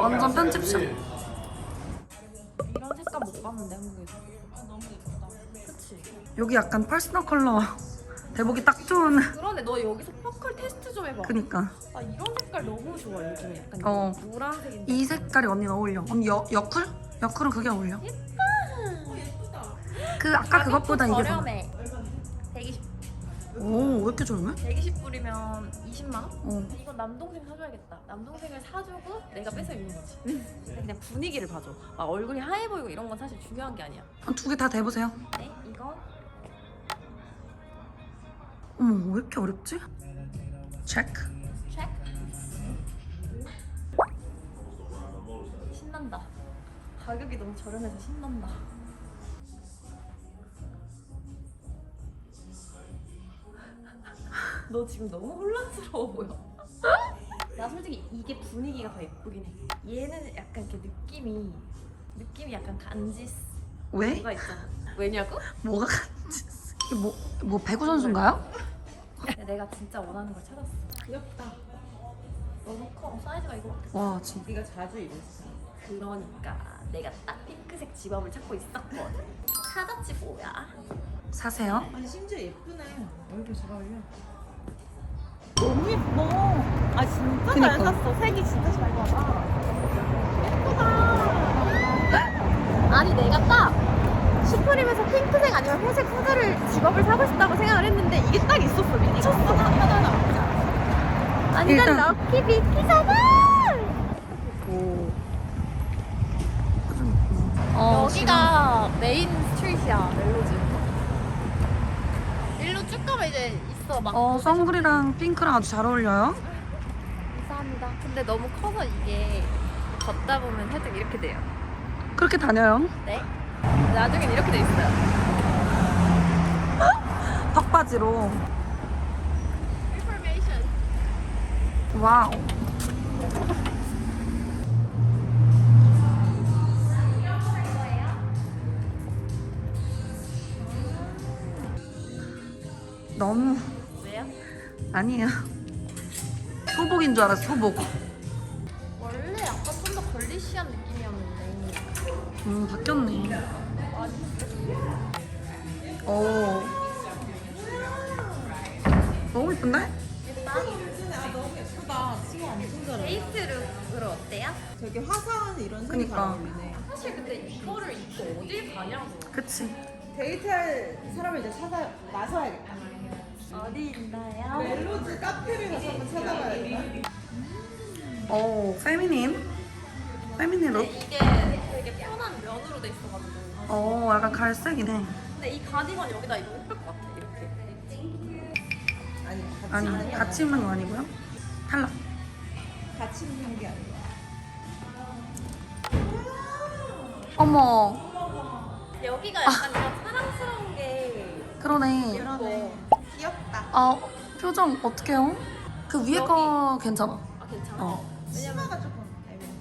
완전 편집샵. 이런 색감 못 봤는데 한국에서. 아? 여기 약간 퍼스널 컬러 대복이 딱 좋은 그런데 너 여기서 퍼클 테스트 좀 해봐. 그니까 나 이런 색깔 너무 좋아 요즘에 약간 어. 노란색인데. 이 색깔이 언니는 어울려 언니 여, 여쿨? 여쿨은 그게 어울려 그 아까 그것보다 이게 더 저렴해. 120, 오왜 이렇게 좋으면? 120 불이면 20만 원? 어. 이건 남동생 사줘야겠다. 남동생을 사주고 내가 뺏어 입는 거지. 그냥 분위기를 봐줘. 막 얼굴이 하얘 보이고 이런 건 사실 중요한 게 아니야. 두 개 다 대보세요 어머 왜 이렇게 어렵지? 체크 체크. 신난다. 가격이 너무 저렴해서 신난다. 너 지금 너무 혼란스러워 보여. 나 솔직히 이게 분위기가 더 예쁘긴 해. 얘는 약간 이렇게 느낌이 느낌이 약간 간지스 왜? 뭐가 있잖아. 왜냐고? 뭐가? 이게 뭐, 뭐 배구 선수인가요? 내가 진짜 원하는 걸 찾았어. 귀엽다. 너무 커. 사이즈가 이거밖에 없어. 와 진짜 네가 자주 입었어. 그러니까 내가 딱 핑크색 집업을 찾고 있었거든. 찾았지 뭐야. 사세요 아니 심지어 예쁘네. 얼굴 잘 어울려. 너무 예뻐. 아 진짜 그니까. 잘 샀어. 색이 진짜 잘 받아. 아니 내가 딱 슈프림에서 핑크색 아니면 회색 후드를 집업을 사고 싶다고 생각을 했는데 이게 딱 있었어 미니가 하나 하나 난 일단- 럭키 비키잖아 오 어, 여기가 메인 스트리트야 멜로즈. 일로 쭉 가면 이제 있어 막 어 선글이랑 핑크랑 아주 잘 어울려요? 감사합니다. 근데 너무 커서 이게 걷다 보면 살짝 이렇게 돼요. 그렇게 다녀요? 네 나중엔 이렇게 돼 있어요. 인포메이션 와우. 너무 왜요? 아니에요. 소복인 줄 알았어 소복. 원래 아까 좀 더 걸리시한 느낌이었는데. 음 바뀌었네 오 너무 이쁜데? 아 너무 예쁘다. 지금 엄청 잘 어울려. 데이트 룩으로 어때요? 되게 화사한 이런 색이 그니까. 잘 어울리네. 사실 근데 이거를 입고 어딜 가냐고 그치 데이트할 사람을 이제 찾아 나서야겠다. 어디 있나요? 멜로즈 카페를 가서 한번 찾아봐야겠다. 오 페미닌 페미닌 근데 룩? 이게 되게 편한 면으로 돼 있어가지고 어 약간 갈색이네 근데 이 가디건 여기다 입으면 예쁠 것 같아 이렇게 아니 같이 아니. 같이 입는 거 아니고요? 탈락 같이 입는 게 아니야. 어머 여기가 약간 이런 사랑스러운 게 그러네 그러네. 귀엽다. 아 표정 어떡해요? 그 위에 거 괜찮아 아 괜찮아? 어 치마가 조금 애매해.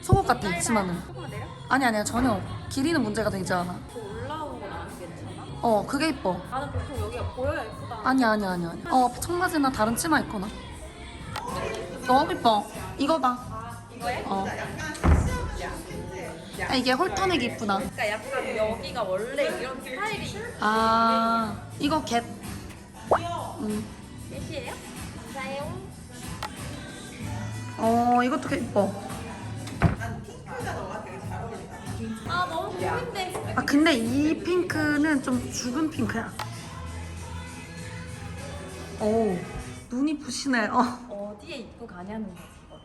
속옷 같아 치마는 조금만 내려? 아니 아니야 전혀 길이는 문제가 되지 않아 저 어 그게 이뻐. 나는 보통 여기가 보여야 예쁘다. 아니야 아니야 아니야 아니야. 어 청바지나 다른 치마 입거나. 너무 이뻐. 이거다 이거에? 어. 아, 이게 홀터넥 이쁘다. 그러니까 약간 여기가 원래 이런 스타일이 아 이거 겟 음. 몇이에요? 감사해요. 어 이것도 개 이뻐 아 근데 이 핑크는 좀 죽은 핑크야. 오 눈이 부시네. 어. 어디에 입고 가냐는 거지 이거를.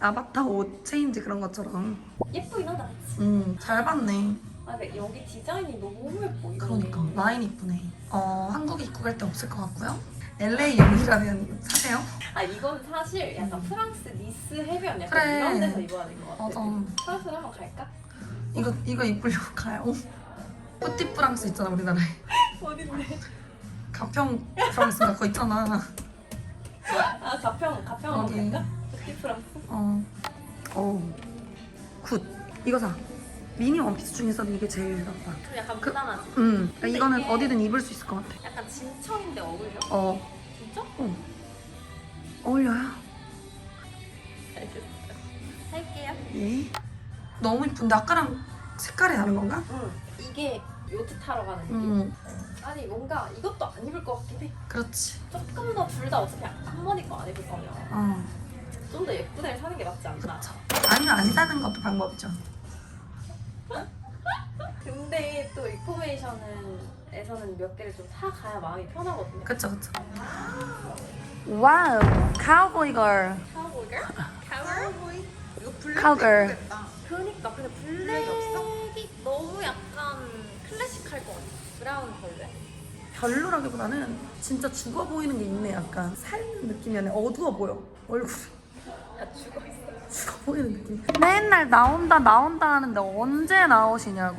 아바타 옷 체인지 그런 것처럼. 예쁘긴 하다. 음잘 봤네. 아 근데 여기 디자인이 너무 예뻐 이거 그러니까 라인 이쁘네. 어 한국 입고 갈데 없을 것 같고요 LA 여기라면 사세요 아 이건 사실 약간 프랑스 니스 해변 약간 그래. 이런 데서 입어야 될 것 같아 맞아 프랑스로 한번 갈까? 이거 이거 입으려고 가요. 뿌띠 프랑스 있잖아 우리나라에. 어딘데? 가평 프랑스가 그거 있잖아. 아 가평 가평 어디? 어딘가? 프랑스. 어. 어. 굿. 이거 사. 미니 원피스 중에서는 이게 제일 나빠. 좀 약간 그- 무난하지. 음. 그러니까 근데 이거는 이게- 어디든 입을 수 있을 것 같아. 약간 진청인데 어울려? 어. 진짜? 어. 어울려요. 알겠어요. 할게요. 예. 너무 이쁜데 아까랑 색깔이 다른 건가? 응. 이게 요트 타러 가는 느낌. 음. 아니 뭔가 이것도 안 입을 것 같긴 해. 그렇지. 조금 더 둘 다 어차피 한번 입고 안 입을 거면 어. 좀 더 예쁜 애를 사는 게 낫지 않나. 그렇죠. 아니면 안 사는 것도 방법이죠. 근데 또 리포메이션에서는 몇 개를 좀 사가야 마음이 편하거든요. 그쵸 그쵸. 와우. 카우보이 걸. 카우보이걸? 카우보이? 이거 블랙 카우걸. 예쁘겠다. 그러니까 근데 블랙이? 블랙이 너무 약간 클래식할 것 같아. 브라운 컬러. 별로라기보다는 진짜 죽어 보이는 게 있네 약간 살있는 느낌이 아니라 어두워 보여 얼굴 야 죽어 있어. 죽어 보이는 느낌 맨날 나온다 나온다 하는데 언제 나오시냐고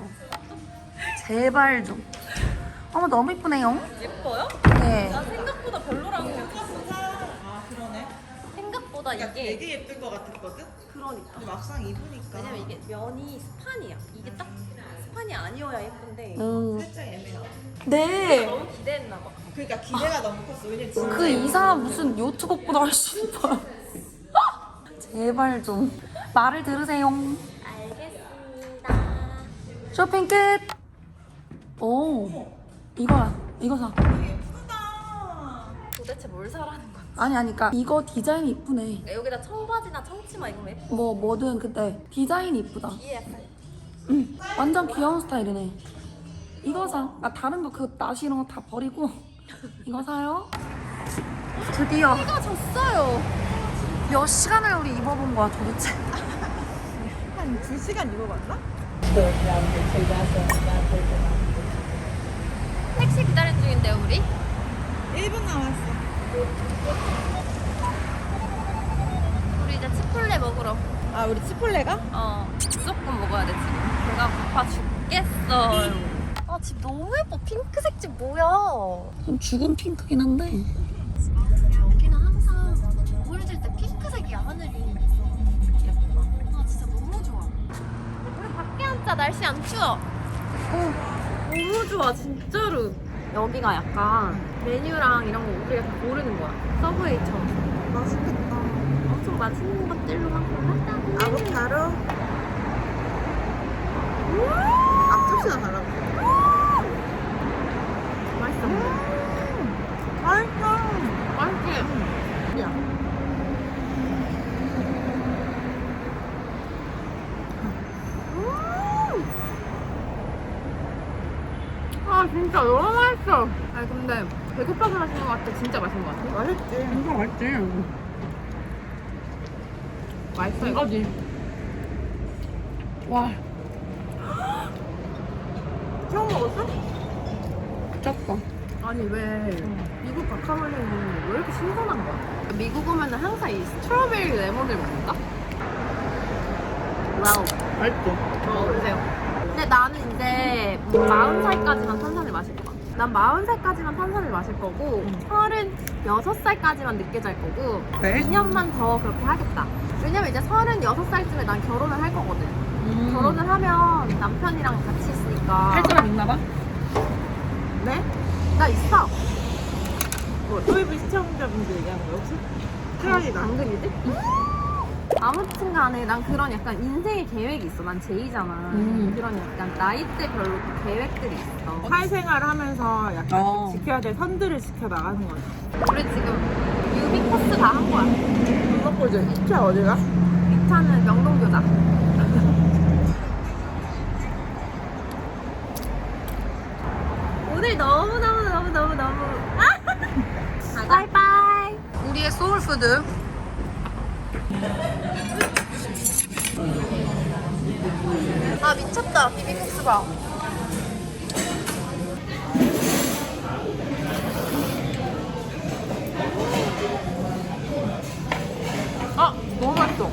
제발 좀 어머 너무 이쁘네요 예뻐요? 네 난 생각보다 별로라고 생각했어. 아 그러네. 생각보다 그러니까 이게 되게 예쁠 것 같았거든. 그러니까. 근데 막상 입으니까 왜냐면 이게 면이 스판이야. 이게 딱 스판이 아니어야 예쁜데 음. 살짝 애매하다. 네. 너무 기대했나 봐. 그러니까 기대가 너무 컸어. 왜냐면 진짜 그 이상한 무슨 요트복보다 훨씬 이뻐요 제발 좀 말을 들으세요 알겠습니다. 쇼핑 끝 오, 이거야 이거 사 예쁘다. 도대체 뭘 사라는 거야? 아니 아니 그니까 이거 디자인이 이쁘네 여기다 청바지나 청치마 입으면 예뻐. 뭐 뭐든 그때 디자인이 이쁘다. 뒤에 약간 응. 완전 귀여운 스타일이네. 이거 사. 나 다른 거 그 나시 이런 거 다 버리고 이거 사요. 드디어 이거 졌어요. 몇 시간을 우리 입어본 거야 도대체? 한 2시간 입어봤나? 택시 기다리는 중인데 우리? 1분 남았어. 우리 이제 치폴레 먹으러. 아 우리 치폴레가? 어 무조건 먹어야 돼 지금. 배가 고파 죽겠어요. 아집 너무 예뻐. 핑크색 집 뭐야? 좀 죽은 핑크긴 한데. 여기는 항상 보여질 때 핑크색이야 하늘이. 예뻐. 아 진짜 너무 좋아. 우리 밖에 앉자 날씨 안 추워. 어. 너무 좋아 진짜로. 여기가 약간 메뉴랑 이런 거 우리가 다 고르는 거야. 서브웨이처럼. 맛있겠다. 엄청 맛있는 것들로만 골랐다. 아보카도. 앞접시가 달라. 맛있어. 맛있어. 맛있지? 야. 아 진짜 너무 맛있어. 아니 근데 배고파서 맛있는 것 같아. 진짜 맛있는 것 같아. 맛있지. 이거 맛있지. 맛있어 이거. 이거지. 와, 처음 먹었어? 미쳤어. 아니 왜 미국 바카몰리는 왜 이렇게 신선한 거야? 미국 오면 은 항상 이 스트로베리 레몬을 먹는다? 와우. 맛있지. 먹으세요. 근데 나는 이제 40살까지만 탄산을 마실 것 같아. 난 40살까지만 탄산을 마실 거고 36살까지만 늦게 잘 거고 왜? 2년만 더 그렇게 하겠다. 왜냐면 이제 36살쯤에 난 결혼을 할 거거든. 결혼을 하면 남편이랑 같이 있으니까 할 사람 있나 봐? 네? 나 있어. 뭐 토이브 시청자분들 얘기하는 거야 혹시? 최악이다. 당근이지? 아무튼 간에 난 그런 약간 인생의 계획이 있어. 난 제이잖아. 음. 그런 약간 나이대별로 계획들이 있어. 사회생활을 하면서 약간 어. 지켜야 될 선들을 지켜 나가는 거지. 우리 지금 유비 코스 다 한 거야. 먹고죠. 2차 어디가? 2차는 명동교자. 오늘 너무너무너무너무너무. 아! 바이바이. 우리의 소울푸드. 아 미쳤다. 비빔국수가. 아 너무 맛있어.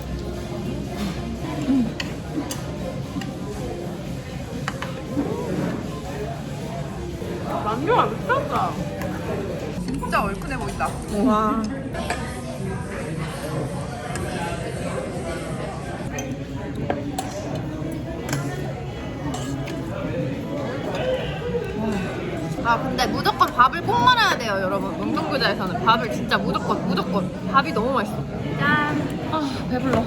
음. 만두가 미쳤다. 진짜 얼큰해 보인다. 와. 아 근데 무조건 밥을 꼭 말아야 돼요 여러분 명동교자에서는 밥을 진짜 무조건 무조건 밥이 너무 맛있어 짠 아 배불러.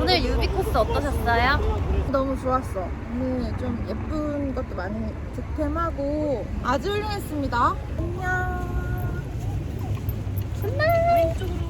오늘 유비 코스 어떠셨어요? 너무 좋았어. 오늘 좀 예쁜 것도 많이 득템하고 아주 훌륭했습니다. 안녕. 왼쪽으로